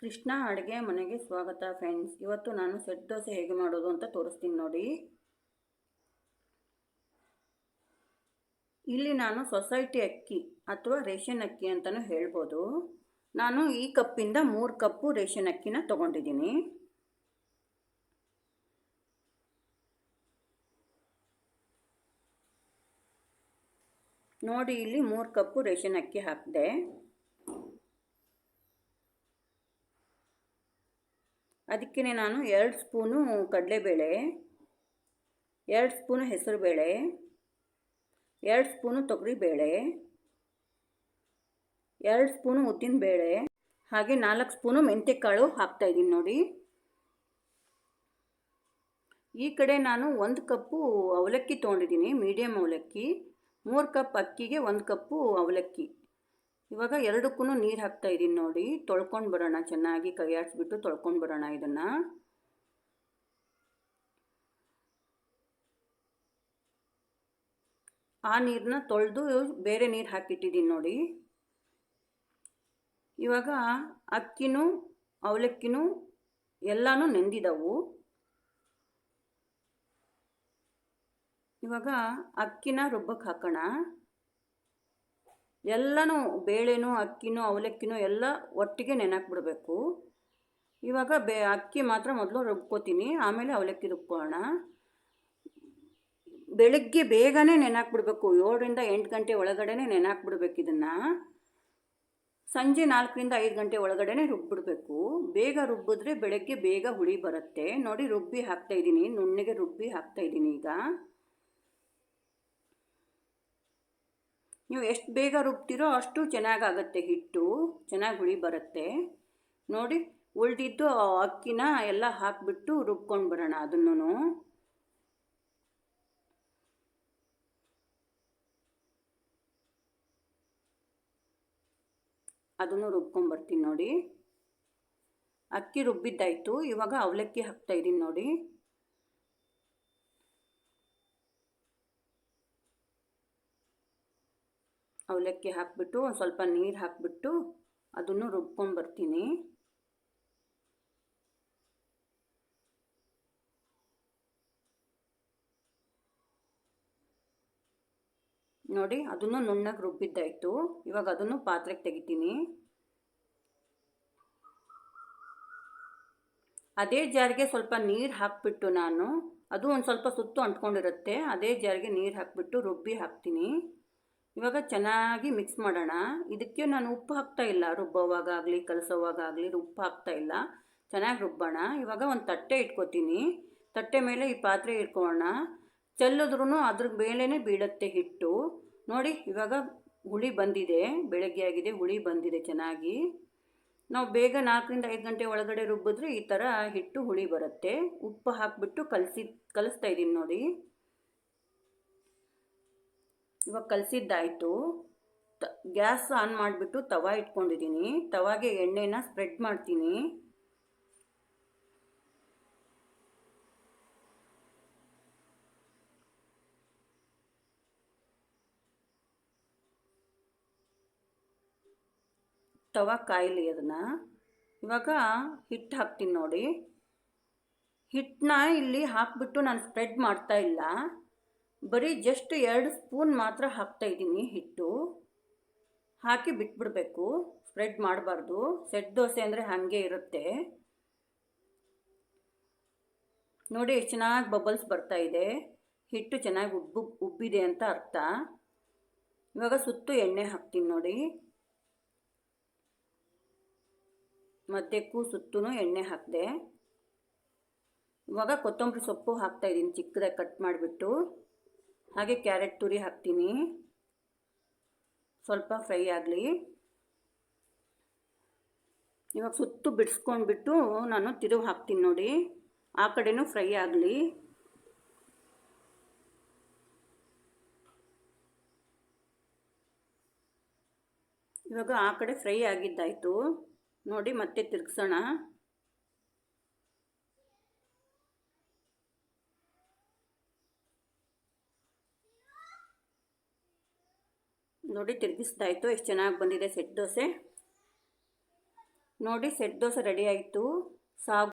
ಕೃಷ್ಣ ಅಡುಗೆ ಮನೆಗೆ ಸ್ವಾಗತ ಫ್ರೆಂಡ್ಸ್ ಇವತ್ತು ನಾನು ಸೆಟ್ ದೋಸೆ ಹೇಗೆ ಮಾಡೋದು ಅಂತ ತೋರಿಸ್ತೀನಿ ನೋಡಿ. ಇಲ್ಲಿ ನಾನು ಸೊಸೈಟಿ ಅಕ್ಕಿ ಅಥವಾ ರೇಷನ್ ಅಕ್ಕಿ ಅಂತಲೂ ಹೇಳ್ಬೋದು. ನಾನು ಈ ಕಪ್ಪಿಂದ ಮೂರು ಕಪ್ಪು ರೇಷನ್ ಅಕ್ಕಿನ ತೊಗೊಂಡಿದ್ದೀನಿ. ನೋಡಿ, ಇಲ್ಲಿ ಮೂರು ಕಪ್ಪು ರೇಷನ್ ಅಕ್ಕಿ ಹಾಕಿದೆ. ಅದಕ್ಕೆ ನಾನು ಎರಡು ಸ್ಪೂನು ಕಡಲೆಬೇಳೆ, ಎರಡು ಸ್ಪೂನು ಹೆಸರುಬೇಳೆ, ಎರಡು ಸ್ಪೂನು ತೊಗರಿಬೇಳೆ, ಎರಡು ಸ್ಪೂನು ಉದ್ದಿನಬೇಳೆ, ಹಾಗೆ ನಾಲ್ಕು ಸ್ಪೂನು ಮೆಂತ್ಯಕಾಳು ಹಾಕ್ತಾಯಿದ್ದೀನಿ ನೋಡಿ. ಈ ಕಡೆ ನಾನು ಒಂದು ಕಪ್ಪು ಅವಲಕ್ಕಿ ತೊಗೊಂಡಿದ್ದೀನಿ ಮೀಡಿಯಮ್ ಅವಲಕ್ಕಿ. ಮೂರು ಕಪ್ ಅಕ್ಕಿಗೆ ಒಂದು ಕಪ್ಪು ಅವಲಕ್ಕಿ. ಇವಾಗ ಎರಡಕ್ಕೂ ನೀರು ಹಾಕ್ತಾ ಇದ್ದೀನಿ ನೋಡಿ. ತೊಳ್ಕೊಂಡು ಬರೋಣ ಚೆನ್ನಾಗಿ ಕೈ ಆಡಿಸ್ಬಿಟ್ಟು ತೊಳ್ಕೊಂಡು ಬರೋಣ ಇದನ್ನು. ಆ ನೀರನ್ನ ತೊಳೆದು ಬೇರೆ ನೀರು ಹಾಕಿಟ್ಟಿದ್ದೀನಿ ನೋಡಿ. ಇವಾಗ ಅಕ್ಕಿನೂ, ಅವಲಕ್ಕಿನೂ ಎಲ್ಲನೂ ನೆಂದಿದವು. ಇವಾಗ ಅಕ್ಕಿನ ರುಬ್ಬಕ್ಕೆ ಹಾಕೋಣ. ಎಲ್ಲನೂ, ಬೇಳೆನೂ, ಅಕ್ಕಿನೂ, ಅವಲಕ್ಕಿನೂ ಎಲ್ಲ ಒಟ್ಟಿಗೆ ನೆನಕ್ಬಿಡ್ಬೇಕು ಇವಾಗ ಬೇ, ಅಕ್ಕಿ ಮಾತ್ರ ಮೊದಲು ರುಬ್ಕೋತೀನಿ, ಆಮೇಲೆ ಅವಲಕ್ಕಿ ರುಬ್ಕೊಳ್ಳೋಣ. ಬೆಳಗ್ಗೆ ಬೇಗನೆ ನೆನಾಕ್ಬಿಡ್ಬೇಕು ಏಳರಿಂದ ಎಂಟು ಗಂಟೆ ಒಳಗಡೆ ನೆನಾಕ್ಬಿಡ್ಬೇಕು ಇದನ್ನು. ಸಂಜೆ ನಾಲ್ಕರಿಂದ ಐದು ಗಂಟೆ ಒಳಗಡೆ ರುಬ್ಬಿಡ್ಬೇಕು. ಬೇಗ ರುಬ್ಬಿದ್ರೆ ಬೆಳಗ್ಗೆ ಬೇಗ ಹುಳಿ ಬರುತ್ತೆ. ನೋಡಿ, ರುಬ್ಬಿ ಹಾಕ್ತಾಯಿದ್ದೀನಿ ನುಣ್ಣಗೆ ರುಬ್ಬಿ ಹಾಕ್ತಾಯಿದ್ದೀನಿ ಈಗ. ನೀವು ಎಷ್ಟು ಬೇಗ ರುಬ್ತೀರೋ ಅಷ್ಟು ಚೆನ್ನಾಗಾಗತ್ತೆ ಹಿಟ್ಟು, ಚೆನ್ನಾಗಿ ಹುಳಿ ಬರುತ್ತೆ. ನೋಡಿ, ಉಳಿದಿದ್ದು ಅಕ್ಕಿನ ಎಲ್ಲ ಹಾಕಿಬಿಟ್ಟು ರುಬ್ಕೊಂಡು ಬರೋಣ ಅದನ್ನು ಅದನ್ನು ರುಬ್ಕೊಂಬರ್ತೀನಿ ನೋಡಿ. ಅಕ್ಕಿ ರುಬ್ಬಿದ್ದಾಯಿತು, ಇವಾಗ ಅವಲಕ್ಕಿ ಹಾಕ್ತಾಯಿದ್ದೀನಿ ನೋಡಿ. ಅವಲಕ್ಕಿ ಹಾಕಿಬಿಟ್ಟು ಒಂದು ಸ್ವಲ್ಪ ನೀರು ಹಾಕಿಬಿಟ್ಟು ಅದನ್ನು ರುಬ್ಕೊಂಬರ್ತೀನಿ ನೋಡಿ, ಅದನ್ನು ನುಣ್ಣಗೆ ರುಬ್ಬಿದ್ದಾಯಿತು. ಇವಾಗ ಅದನ್ನು ಪಾತ್ರೆಗೆ ತೆಗಿತೀನಿ. ಅದೇ ಜಾರಿಗೆ ಸ್ವಲ್ಪ ನೀರು ಹಾಕಿಬಿಟ್ಟು ನಾನು, ಅದು ಒಂದು ಸ್ವಲ್ಪ ಸುತ್ತು ಅಂಟ್ಕೊಂಡಿರುತ್ತೆ. ಅದೇ ಜಾರಿಗೆ ನೀರು ಹಾಕಿಬಿಟ್ಟು ರುಬ್ಬಿ ಹಾಕ್ತೀನಿ. ಇವಾಗ ಚೆನ್ನಾಗಿ ಮಿಕ್ಸ್ ಮಾಡೋಣ. ಇದಕ್ಕೆ ನಾನು ಉಪ್ಪು ಹಾಕ್ತಾ ಇಲ್ಲ. ರುಬ್ಬೋವಾಗಲಿ ಕಲಸೋವಾಗಲಿ ಉಪ್ಪು ಹಾಕ್ತಾ ಇಲ್ಲ. ಚೆನ್ನಾಗಿ ರುಬ್ಬೋಣ. ಇವಾಗ ಒಂದು ತಟ್ಟೆ ಇಟ್ಕೋತೀನಿ. ತಟ್ಟೆ ಮೇಲೆ ಈ ಪಾತ್ರೆ ಇಟ್ಕೊಳ್ಳೋಣ. ಚೆಲ್ಲಿದ್ರೂ ಅದ್ರ ಮೇಲೇ ಬೀಳುತ್ತೆ ಹಿಟ್ಟು. ನೋಡಿ, ಇವಾಗ ಹುಳಿ ಬಂದಿದೆ. ಬೆಳಗ್ಗೆ ಆಗಿದೆ, ಹುಳಿ ಬಂದಿದೆ ಚೆನ್ನಾಗಿ. ನಾವು ಬೇಗ ನಾಲ್ಕರಿಂದ ಐದು ಗಂಟೆ ಒಳಗಡೆ ರುಬ್ಬಿದ್ರೆ ಈ ಥರ ಹಿಟ್ಟು, ಹುಳಿ ಬರುತ್ತೆ. ಉಪ್ಪು ಹಾಕಿಬಿಟ್ಟು ಕಲಸಿ, ಕಲಿಸ್ತಾ ಇದ್ದೀನಿ ನೋಡಿ. ಇವಾಗ ಕಲಸಿದ್ದಾಯಿತು. ತ, ಗ್ಯಾಸ್ ಆನ್ ಮಾಡಿಬಿಟ್ಟು ತವ ಇಟ್ಕೊಂಡಿದ್ದೀನಿ ತವಾಗೆ ಎಣ್ಣೆನ ಸ್ಪ್ರೆಡ್ ಮಾಡ್ತೀನಿ. ತವ ಕಾಯಿಲಿ ಅದನ್ನು. ಇವಾಗ ಹಿಟ್ಟು ಹಾಕ್ತೀನಿ ನೋಡಿ. ಹಿಟ್ಟನ್ನ ಇಲ್ಲಿ ಹಾಕಿಬಿಟ್ಟು ನಾನು ಸ್ಪ್ರೆಡ್ ಮಾಡ್ತಾ ಇಲ್ಲ. ಬರೀ ಜಸ್ಟ್ ಎರಡು ಸ್ಪೂನ್ ಮಾತ್ರ ಹಾಕ್ತಾ ಇದ್ದೀನಿ ಹಿಟ್ಟು. ಹಾಕಿ ಬಿಟ್ಬಿಡಬೇಕು. ಸ್ಪ್ರೆಡ್ ಮಾಡಬಾರ್ದು. ಸೆಟ್ ದೋಸೆ ಅಂದರೆ ಹಾಗೆ ಇರುತ್ತೆ. ನೋಡಿ, ಎಷ್ಟು ಚೆನ್ನಾಗಿ ಬಬಲ್ಸ್ ಬರ್ತಾ ಇದೆ. ಹಿಟ್ಟು ಚೆನ್ನಾಗಿ ಉಬ್ಬು, ಉಬ್ಬಿದೆ ಅಂತ ಅರ್ಥ. ಇವಾಗ ಸುತ್ತು ಎಣ್ಣೆ ಹಾಕ್ತೀನಿ ನೋಡಿ. ಮಧ್ಯಕ್ಕೂ ಸುತ್ತೂ ಎಣ್ಣೆ ಹಾಕಿದೆ. ಇವಾಗ ಕೊತ್ತಂಬರಿ ಸೊಪ್ಪು ಹಾಕ್ತಾಯಿದ್ದೀನಿ ಚಿಕ್ಕದಾಗಿ ಕಟ್ ಮಾಡಿಬಿಟ್ಟು. ಹಾಗೆ ಕ್ಯಾರೆಟ್ ತುರಿ ಹಾಕ್ತೀನಿ. ಸ್ವಲ್ಪ ಫ್ರೈ ಆಗಲಿ. ಇವಾಗ ಸುತ್ತು ಬಿಡಿಸ್ಕೊಂಡ್ಬಿಟ್ಟು ನಾನು ತಿರುವು ಹಾಕ್ತೀನಿ ನೋಡಿ. ಆ ಕಡೆನೂ ಫ್ರೈ ಆಗಲಿ. ಇವಾಗ ಆ ಕಡೆ ಫ್ರೈ ಆಗಿದ್ದಾಯಿತು. ನೋಡಿ ಮತ್ತೆ ತಿರ್ಗಿಸೋಣ. ನೋಡಿ ತಿರುಗಿಸ್ತಾಯಿತ್ತು ಎಷ್ಟು ಚೆನ್ನಾಗಿ ಬಂದಿದೆ ಸೆಟ್ ದೋಸೆ. ನೋಡಿ ಸೆಟ್ ದೋಸೆ ರೆಡಿ ಆಯಿತು. ಸಾಗು